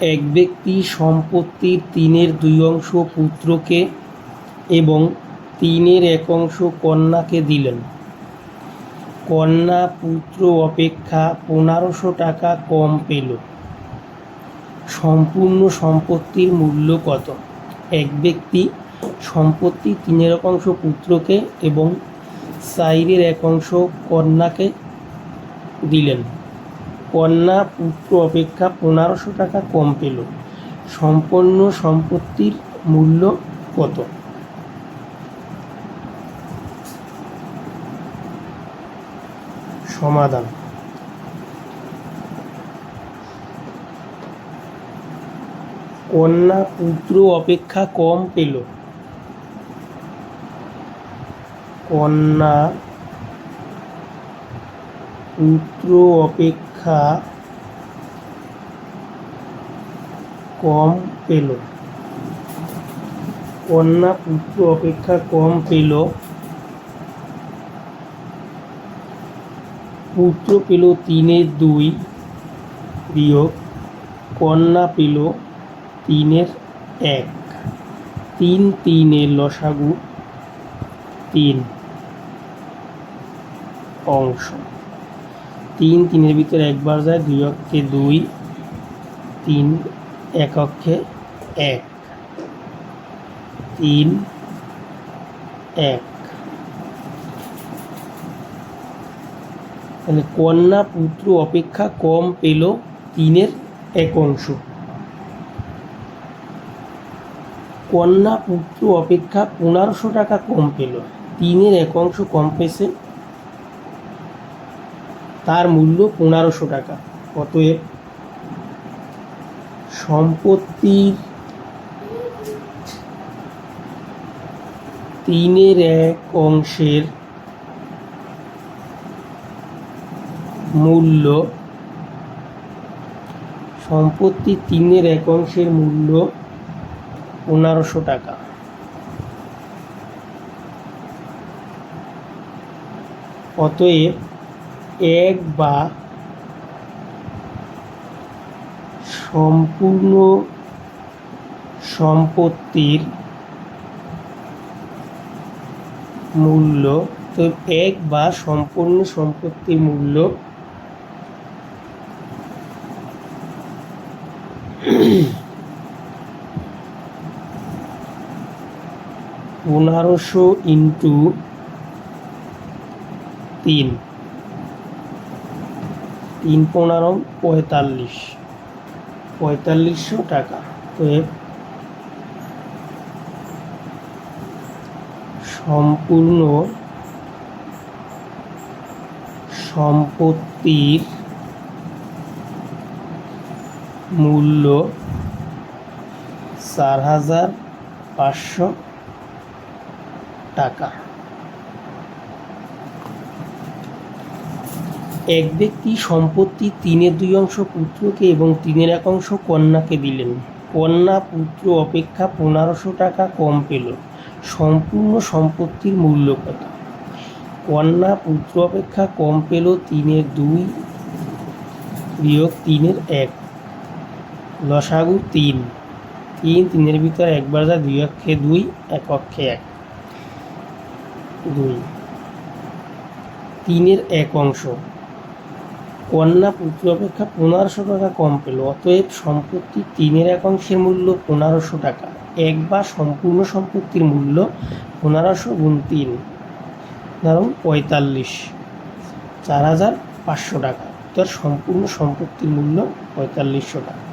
এক ব্যক্তি সম্পত্তির তিনের দুই অংশ পুত্রকে এবং তিনের এক অংশ কন্যাকে দিলেন। কন্যা পুত্র অপেক্ষা পনেরোশো টাকা কম পেল। সম্পূর্ণ সম্পত্তির মূল্য কত? এক ব্যক্তি সম্পত্তি তিনের এক অংশ পুত্রকে এবং চাইরের এক অংশ কন্যাকে দিলেন। কন্যা পুত্র অপেক্ষা পনেরোশো টাকা কম পেল। সম্পন্ন সম্পত্তির মূল্য কত? সমাধান। কন্যা পুত্র অপেক্ষা কম পেল। কন্যা পুত্র অপেক্ষা কম পেল। কন্যা পুত্র অপেক্ষা কম পেল। পুত্র পেল তিনের দুই বিয়োগ, কন্যা পেল তিনের এক। তিন তিনের লসাগু তিন অংশ। তিন তিনের ভিতরে একবার যায়, দুই অক্ষে দুই, তিন এক অক্ষে এক। তিন এক। তাহলে কন্যা পুত্র অপেক্ষা কম পেল তিনের এক অংশ। কন্যা পুত্র অপেক্ষা পনেরোশো টাকা কম পেল, তিনের এক অংশ কম পেয়েছে তার মূল্য পনেরোশো টাকা। অতএব সম্পত্তির তিনের এক অংশের মূল্য সম্পত্তি তিনের এক অংশের মূল্য পনেরোশো টাকা। অতএব এক বা সম্পূর্ণ সম্পত্তির মূল্য তো এক বা সম্পূর্ণ সম্পত্তির মূল্য পনেরোশো ইন্টু তিন। তিন পনেরো পঁয়তাল্লিশ। পঁয়তাল্লিশশো টাকা। তো সম্পূর্ণ সম্পত্তির মূল্য চার হাজার পাঁচশো টাকা। এক ব্যক্তি সম্পত্তি তিনের দুই অংশ পুত্রকে এবং তিনের এক অংশ কন্যাকে দিলেন। কন্যা পুত্র অপেক্ষা পনেরোশো টাকা কম পেল। সম্পূর্ণ সম্পত্তির মূল্য কত? কন্যা পুত্র অপেক্ষা কম পেল তিনের দুই বিয়োগ তিনের এক। লসাগু তিন। তিন তিনের ভিতরে একবার যা দুই অক্ষে দুই, এক অক্ষে এক। দুই। তিনের এক অংশ। কন্যা পুত্র অপেক্ষা পনেরোশো টাকা কম পেল? অতএব সম্পত্তি তিনের এক অংশের মূল্য পনেরোশো টাকা। এক বা সম্পূর্ণ সম্পত্তির মূল্য পনেরোশো গুণ তিন। ধরুন পঁয়তাল্লিশ। চার হাজার পাঁচশো টাকা। তার সম্পূর্ণ সম্পত্তির মূল্য পঁয়তাল্লিশশো টাকা।